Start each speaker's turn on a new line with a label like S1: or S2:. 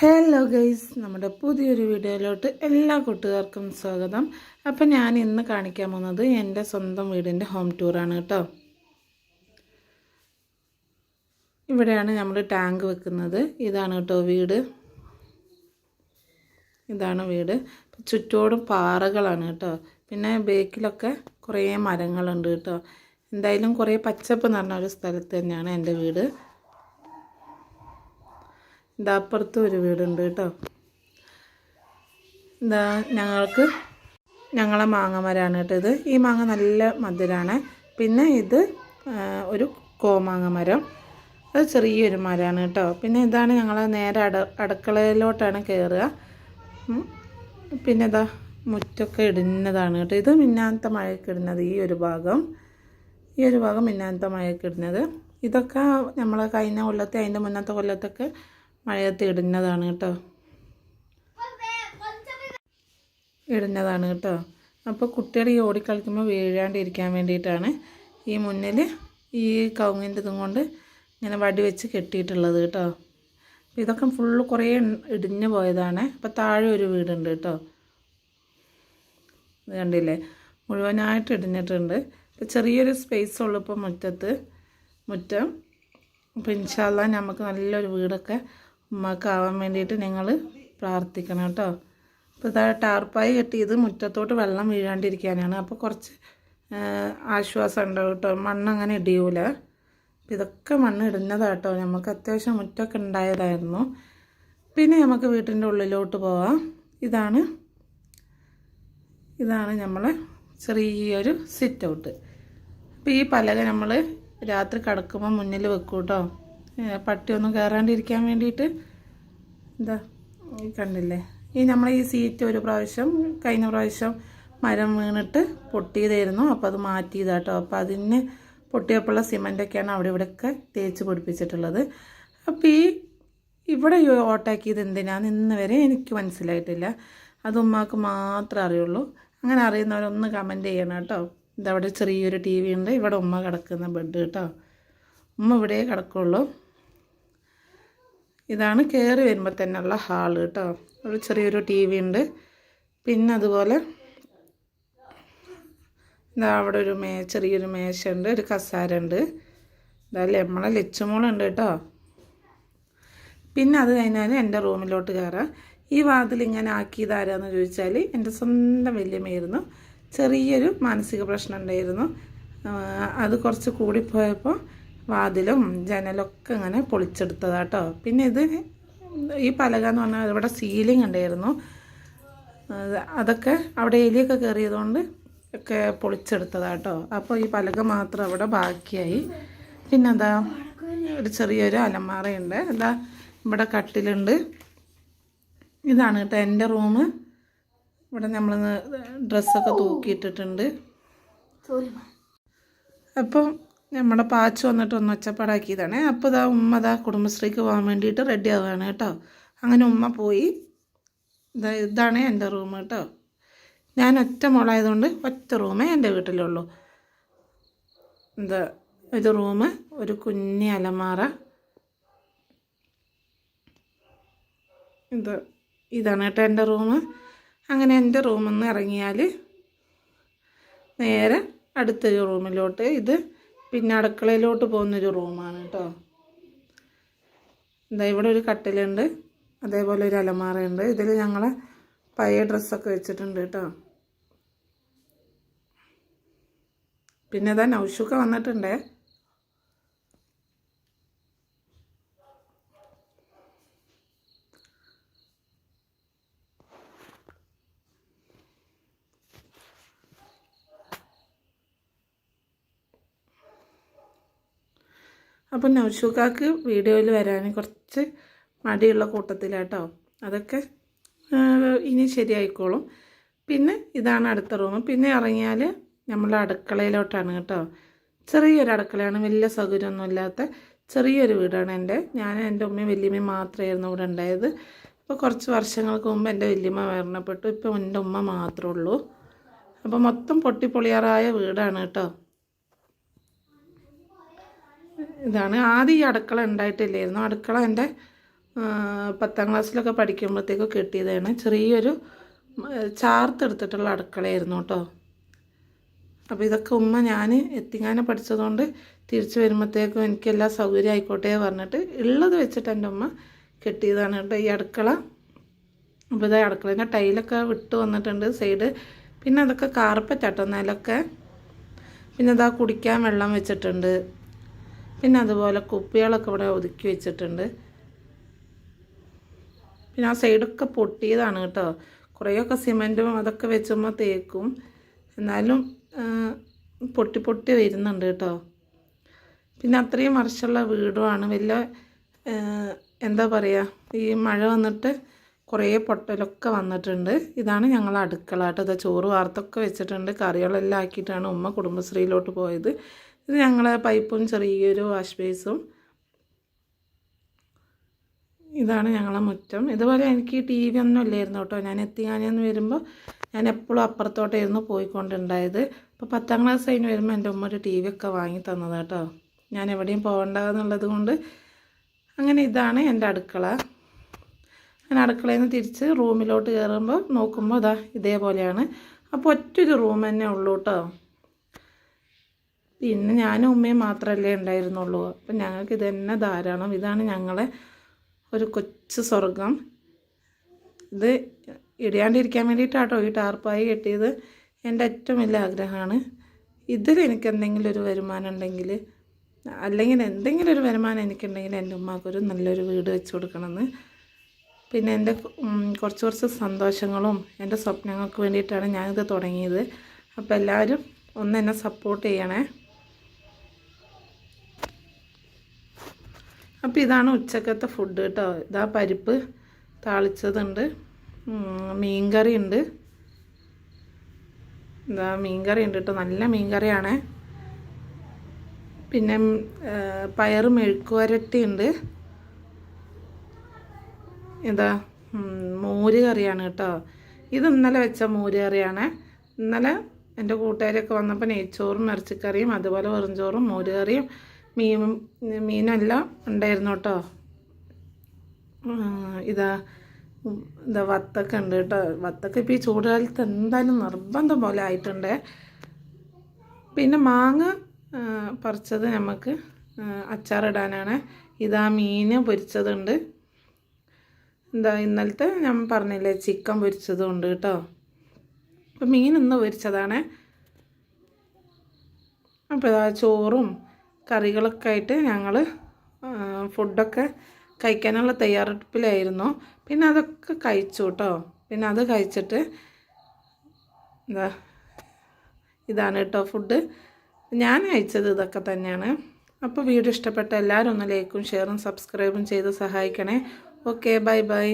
S1: Hello guys നമ്മുടെ പുതിയൊരു വീഡിയോയിലോട്ട് എല്ലാ കൂട്ടുകാർക്കും സ്വാഗതം. അപ്പം ഞാൻ ഇന്ന് കാണിക്കാൻ പോകുന്നത് എന്റെ സ്വന്തം വീടിന്റെ ഹോം ടൂറാണ് കേട്ടോ. ഇവിടെയാണ് നമ്മൾ ടാങ്ക് വെക്കുന്നത്. ഇതാണ് കേട്ടോ വീട്. ഇതാണ് വീട്. ചുറ്റോടും പാറകളാണ് കേട്ടോ. പിന്നെ ബേക്കിലൊക്കെ കുറേ മരങ്ങളുണ്ട് കേട്ടോ. എന്തായാലും കുറേ പച്ചപ്പ് നിറഞ്ഞ ഒരു സ്ഥലത്ത് തന്നെയാണ് എന്റെ വീട്. ഇതാ ഒരു വീടുണ്ട് കേട്ടോ. ഇതാ ഞങ്ങൾക്ക് ഞങ്ങളെ മാങ്ങ മരമാണ് കേട്ടോ ഇത്. ഈ മാങ്ങ നല്ല മധുരമാണ് പിന്നെ ഇത് ഒരു കോമാങ്ങ മരം അത് ചെറിയൊരു മരമാണ് കേട്ടോ. പിന്നെ ഇതാണ് ഞങ്ങൾ നേരെ അട അടുക്കളയിലോട്ടാണ് കയറുക പിന്നെ ഇതാ മുറ്റൊക്കെ ഇടുന്നതാണ് കേട്ടോ. ഇത് മിന്നാനത്തെ മഴയൊക്കെ ഇടുന്നത് ഈ ഒരു ഭാഗം. ഈ ഒരു ഭാഗം മിന്നാനത്തെ മഴയൊക്കെ ഇടുന്നത്. ഇതൊക്കെ നമ്മൾ കഴിഞ്ഞ കൊല്ലത്തെ അതിന്റെ മുന്നത്തെ കൊല്ലത്തൊക്കെ മഴയത്ത് ഇടുന്നതാണ് കേട്ടോ. ഇടുന്നതാണ് കേട്ടോ. അപ്പോൾ കുട്ടികൾ ഈ ഓടിക്കളിക്കുമ്പോൾ വീഴാണ്ടിരിക്കാൻ വേണ്ടിയിട്ടാണ് ഈ മുന്നിൽ ഈ കവുങ്ങിന്റെ ഇതും കൊണ്ട് ഇങ്ങനെ വടി വെച്ച് കെട്ടിയിട്ടുള്ളത് കേട്ടോ. അപ്പോൾ ഇതൊക്കെ ഫുള്ള് കുറേ ഇടിഞ്ഞു പോയതാണ്. അപ്പോൾ താഴെ ഒരു വീടുണ്ട് കേട്ടോ. ഇത് കണ്ടില്ലേ? മുഴുവനായിട്ട് ഇടിഞ്ഞിട്ടുണ്ട്. ഇപ്പോൾ ചെറിയൊരു സ്പേസ് ഉള്ളൂ ഇപ്പോൾ മുറ്റത്ത്. മുറ്റം. അപ്പോൾ ഇൻഷാല്ല നമുക്ക് നല്ലൊരു വീടൊക്കെ ഉമ്മക്കാവാൻ വേണ്ടിയിട്ട് നിങ്ങൾ പ്രാർത്ഥിക്കണം കേട്ടോ. അപ്പോൾ ഇതാ ടാർപ്പായി കെട്ടി ഇത് മുറ്റത്തോട്ട് വെള്ളം വീഴാണ്ടിരിക്കാനാണ്. അപ്പോൾ കുറച്ച് ആശ്വാസം ഉണ്ടാവും കേട്ടോ. മണ്ണങ്ങനെ ഇടിയൂല. അപ്പോൾ ഇതൊക്കെ മണ്ണ് ഇടുന്നതാട്ടോ നമുക്ക് അത്യാവശ്യം മുറ്റമൊക്കെ ഉണ്ടായതായിരുന്നു. പിന്നെ നമുക്ക് വീട്ടിന്റെ ഉള്ളിലോട്ട് പോവാം. ഇതാണ് ഇതാണ് നമ്മളെ ചെറിയൊരു സിറ്റ് ഔട്ട് അപ്പോൾ ഈ പലക നമ്മൾ രാത്രി കിടക്കുമ്പോൾ മുന്നിൽ വെക്കും കേട്ടോ പട്ടിയൊന്നും കയറാണ്ടിരിക്കാൻ വേണ്ടിയിട്ട് എന്താ? കണ്ടില്ലേ? ഈ നമ്മൾ ഈ സീറ്റ് ഒരു പ്രാവശ്യം കഴിഞ്ഞ പ്രാവശ്യം മരം വീണിട്ട് പൊട്ടിയതായിരുന്നു. അപ്പോൾ അത് മാറ്റിയതാട്ടോ. അപ്പോൾ അതിന് പൊട്ടിയപ്പോഴുള്ള സിമന്റൊക്കെയാണ് അവിടെ ഇവിടെയൊക്കെ തേച്ച് പിടിപ്പിച്ചിട്ടുള്ളത്. അപ്പോൾ ഈ ഇവിടെ ഓട്ടാക്കിയത് എന്തിനാന്ന് ഇന്ന് വരെ എനിക്ക് മനസ്സിലായിട്ടില്ല. അത് ഉമ്മാക്ക് മാത്രമേ അറിയുള്ളൂ. അങ്ങനെ അറിയുന്നവരൊന്ന് കമന്റ് ചെയ്യണം കേട്ടോ. ഇതവിടെ ചെറിയൊരു ടി വി ഉണ്ട്. ഇവിടെ ഉമ്മ കിടക്കുന്ന ബെഡ് കേട്ടോ. ഉമ്മ ഇവിടെ കിടക്കുള്ളൂ. ഇതാണ് കയറി വരുമ്പോൾ തന്നെയുള്ള ഹാൾ കേട്ടോ. ഒരു ചെറിയൊരു ടി വി ഉണ്ട്. പിന്നെ അതുപോലെ ഇതാ അവിടെ ഒരു മേ ചെറിയൊരു മേശ ഉണ്ട് ഒരു കസാര ഉണ്ട്. ഇതാ നമ്മളെ ലച്ചുമോളുണ്ട് കേട്ടോ. പിന്നെ അത് കഴിഞ്ഞാൽ എന്റെ റൂമിലോട്ട് കയറാം. ഈ വാതിൽ ഇങ്ങനെ ആക്കിയത് ആരാന്ന് ചോദിച്ചാൽ എന്റെ സ്വന്തം വല്യമ്മയായിരുന്നു. ചെറിയൊരു മാനസിക പ്രശ്നം ഉണ്ടായിരുന്നു. അത് കുറച്ച് കൂടിപ്പോയപ്പോൾ വാതിലും ജനലൊക്കെ ഇങ്ങനെ പൊളിച്ചെടുത്തതാട്ടോ. പിന്നെ ഇത് ഈ പലക എന്ന് പറഞ്ഞാൽ ഇവിടെ സീലിംഗ് ഉണ്ടായിരുന്നു. അതൊക്കെ അവിടെ എലിയൊക്കെ കയറിയതുകൊണ്ട് ഒക്കെ പൊളിച്ചെടുത്തതാട്ടോ. അപ്പോൾ ഈ പലക മാത്രം അവിടെ ബാക്കിയായി. പിന്നെന്താ? ഒരു ചെറിയൊരു അലമാറയുണ്ട് എന്താ ഇവിടെ കട്ടിലുണ്ട്. ഇതാണ് കേട്ടോ എന്റെ റൂം. ഇവിടെ നമ്മൾ ഡ്രസ്സൊക്കെ തൂക്കിയിട്ടിട്ടുണ്ട്. അപ്പോൾ നമ്മുടെ പാച്ച് വന്നിട്ട് ഒന്ന് ഒച്ചപ്പാടാക്കിയതാണ്. അപ്പോൾ ഇതാ ഉമ്മ ഇതാ കുടുംബശ്രീക്ക് പോകാൻ വേണ്ടിയിട്ട് റെഡി ആവുകയാണ് കേട്ടോ. അങ്ങനെ ഉമ്മ പോയി. ഇതാ ഇതാണ് എന്റെ റൂം കേട്ടോ. ഞാൻ ഒറ്റ മോളായതുകൊണ്ട് ഒറ്റ റൂമേ എന്റെ വീട്ടിലുള്ളൂ. എന്താ ഒരു റൂം ഒരു കുഞ്ഞി അലമാറ. ഇത് ഇതാണ് കേട്ടോ എന്റെ റൂം അങ്ങനെ എന്റെ റൂമിൽ നിന്ന് ഇറങ്ങിയാൽ നേരെ അടുത്തൊരു റൂമിലോട്ട് ഇത് പിന്നെ അടുക്കളയിലോട്ട് പോകുന്നൊരു റൂമാണ് കേട്ടോ. എന്താ ഇവിടെ ഒരു കട്ടിലുണ്ട്. അതേപോലെ ഒരു അലമാറയുണ്ട് ഇതിൽ ഞങ്ങൾ പഴയ ഡ്രസ്സൊക്കെ വെച്ചിട്ടുണ്ട് കേട്ടോ. പിന്നെ ഇതാ നൗഷുക്ക വന്നിട്ടുണ്ടേ. അപ്പം നൗഷുക്കാക്ക് വീഡിയോയിൽ വരാൻ കുറച്ച് മടിയുള്ള കൂട്ടത്തിലാട്ടോ. അതൊക്കെ ഇനി ശരിയായിക്കോളും. പിന്നെ ഇതാണ് അടുത്ത റൂം. പിന്നെ ഇറങ്ങിയാൽ നമ്മൾ അടുക്കളയിലോട്ടാണ് കേട്ടോ. ചെറിയൊരു അടുക്കളയാണ് വലിയ സൗകര്യമൊന്നും ഇല്ലാത്ത ചെറിയൊരു വീടാണ് എന്റെ. ഞാൻ എന്റെ ഉമ്മയും വല്യമ്മയും മാത്രമായിരുന്നു ഇവിടെ ഉണ്ടായത്. അപ്പോൾ കുറച്ച് വർഷങ്ങൾക്ക് മുമ്പ് എന്റെ വല്യമ്മ മരണപ്പെട്ടു. ഇപ്പോൾ എന്റെ ഉമ്മ മാത്രമേ ഉള്ളൂ. അപ്പോൾ മൊത്തം പൊട്ടിപ്പൊളിയാറായ വീടാണ് കേട്ടോ. ഇതാണ്. ആദ്യം ഈ അടുക്കള ഉണ്ടായിട്ടില്ലായിരുന്നു. അടുക്കള എന്റെ പത്താം ക്ലാസ്സിലൊക്കെ പഠിക്കുമ്പോഴത്തേക്ക് കിട്ടിയതാണ്. ചെറിയൊരു ചാർത്തെടുത്തിട്ടുള്ള അടുക്കളയായിരുന്നു കേട്ടോ. അപ്പോൾ ഇതൊക്കെ ഉമ്മ ഞാൻ എത്തിങ്ങാനെ പഠിച്ചതുകൊണ്ട് തിരിച്ചു വരുമ്പോഴത്തേക്കും എനിക്കെല്ലാം സൗകര്യം ആയിക്കോട്ടെ പറഞ്ഞിട്ട് ഉള്ളത് വെച്ചിട്ട് എന്റെ ഉമ്മ കെട്ടിയതാണ് കേട്ടോ ഈ അടുക്കള. അപ്പോൾ ഇതാ അടുക്കളേന്റെ ടൈലൊക്കെ വിട്ട് വന്നിട്ടുണ്ട് സൈഡ്. പിന്നെ അതൊക്കെ കാർപ്പറ്റാട്ടോ നിലൊക്കെ പിന്നെ ഇതാ കുടിക്കാൻ വെള്ളം വെച്ചിട്ടുണ്ട്. പിന്നെ അതുപോലെ കുപ്പികളൊക്കെ ഇവിടെ ഒതുക്കി വെച്ചിട്ടുണ്ട്. പിന്നെ ആ സൈഡൊക്കെ പൊട്ടിയതാണ് കേട്ടോ. കുറേയൊക്കെ സിമന്റും അതൊക്കെ വെച്ചുമ്പോൾ തേക്കും. എന്നാലും പൊട്ടി പൊട്ടി വരുന്നുണ്ട് കേട്ടോ. പിന്നെ അത്രയും വർഷമുള്ള വീടുമാണ്. വലിയ എന്താ പറയുക ഈ മഴ വന്നിട്ട് കുറേ പൊട്ടലൊക്കെ വന്നിട്ടുണ്ട്. ഇതാണ് ഞങ്ങൾ അടുക്കള കേട്ടോ. ചോറ് വാർത്തൊക്കെ വെച്ചിട്ടുണ്ട്. കറികളെല്ലാം ആക്കിയിട്ടാണ് ഉമ്മ കുടുംബശ്രീയിലോട്ട് പോയത്. ഇത് ഞങ്ങളെ പൈപ്പും ചെറിയൊരു വാഷ് ബേസും. ഇതാണ് ഞങ്ങളെ മുറ്റം. ഇതുപോലെ എനിക്ക് ടി വി ഒന്നും ഇല്ലായിരുന്നു കേട്ടോ. ഞാൻ എത്തിങ്ങാനെന്ന് വരുമ്പോൾ ഞാൻ എപ്പോഴും അപ്പുറത്തോട്ടായിരുന്നു പോയിക്കൊണ്ടുണ്ടായത്. അപ്പോൾ പത്താം ക്ലാസ് കഴിഞ്ഞ് വരുമ്പോൾ എന്റെ ഉമ്മ ഒരു ടി വി ഒക്കെ വാങ്ങി തന്നത് കേട്ടോ. ഞാൻ എവിടെയും പോകണ്ടെന്നുള്ളത് കൊണ്ട് അങ്ങനെ ഇതാണ് എന്റെ അടുക്കള. ഞാൻ അടുക്കളയിൽ നിന്ന് തിരിച്ച് റൂമിലോട്ട് കയറുമ്പോൾ നോക്കുമ്പോൾ ഇതാ ഇതേപോലെയാണ്. അപ്പോൾ ഒറ്റൊരു റൂം തന്നെ ഉള്ളൂ കേട്ടോ. പിന്നെ ഞാനും ഉമ്മയും മാത്രമല്ലേ ഉണ്ടായിരുന്നുള്ളൂ. അപ്പം ഞങ്ങൾക്ക് ഇത് തന്നെ ധാരാളം. ഇതാണ് ഞങ്ങളെ ഒരു കൊച്ചു സ്വർഗം. ഇത് ഇടിയാണ്ടിരിക്കാൻ വേണ്ടിയിട്ടാട്ടോ ഈ ടാർപ്പായി കെട്ടിയത്. എന്റെ ഏറ്റവും വലിയ ആഗ്രഹമാണ്. ഇതിൽ എനിക്ക് എന്തെങ്കിലും ഒരു വരുമാനം ഉണ്ടെങ്കിൽ അല്ലെങ്കിൽ എന്തെങ്കിലും ഒരു വരുമാനം എനിക്കുണ്ടെങ്കിൽ എന്റെ ഉമ്മാക്കൊരു നല്ലൊരു വീട് വെച്ച് കൊടുക്കണമെന്ന്. പിന്നെ എന്റെ കുറച്ച് കുറച്ച് സന്തോഷങ്ങളും എന്റെ സ്വപ്നങ്ങൾക്ക് വേണ്ടിയിട്ടാണ് ഞാനിത് തുടങ്ങിയത്. അപ്പോൾ എല്ലാവരും ഒന്ന് എന്നെ സപ്പോർട്ട് ചെയ്യണേ. അപ്പോൾ ഇതാണ് ഉച്ചക്കത്തെ ഫുഡ് കേട്ടോ. ഇതാ പരിപ്പ് താളിച്ചതുണ്ട്. മീൻകറി ഉണ്ട്. ഇതാ മീൻകറി ഉണ്ട് കേട്ടോ. നല്ല മീൻകറിയാണ്. പിന്നെ പയർ മെഴുക്കുവരട്ടി ഉണ്ട് എന്താ മോര് കറിയാണ് കേട്ടോ. ഇത് ഇന്നലെ വെച്ച മോര് കറിയാണ്. ഇന്നലെ എന്റെ കൂട്ടുകാരൊക്കെ വന്നപ്പോൾ നെയ്ച്ചോറും ഇറച്ചിക്കറിയും അതുപോലെ വെറുംചോറും മോര് കറിയും മീനും മീനല്ല ഉണ്ടായിരുന്നു കേട്ടോ. ഇതാ ഇതാ വത്തൊക്കെ ഉണ്ട് കേട്ടോ. വത്തൊക്കെ ഇപ്പോൾ ഈ ചൂടുകാലത്ത് എന്തായാലും നിർബന്ധം പോലെ ആയിട്ടുണ്ട്. പിന്നെ മാങ്ങ പറിച്ചത് നമുക്ക് അച്ചാറിടാനാണ്. ഇതാ മീൻ പൊരിച്ചതുണ്ട്. എന്താ ഇന്നലത്തെ ഞാൻ പറഞ്ഞില്ലേ ചിക്കൻ പൊരിച്ചതും ഉണ്ട് കേട്ടോ. അപ്പം മീൻ ഇന്ന് പൊരിച്ചതാണ്. അപ്പോൾ ചോറും കറികളൊക്കെ ആയിട്ട് ഞങ്ങൾ ഫുഡൊക്കെ കഴിക്കാനുള്ള തയ്യാറെടുപ്പിലായിരുന്നു. പിന്നെ അതൊക്കെ കഴിച്ചു കേട്ടോ പിന്നെ അത് കഴിച്ചിട്ട് എന്താ ഇതാണ് കേട്ടോ ഫുഡ്. ഞാൻ അയച്ചത് ഇതൊക്കെ തന്നെയാണ്. അപ്പോൾ വീഡിയോ ഇഷ്ടപ്പെട്ട എല്ലാവരും ഒന്ന് ലൈക്കും ഷെയറും സബ്സ്ക്രൈബും ചെയ്ത് സഹായിക്കണേ. Okay bye bye.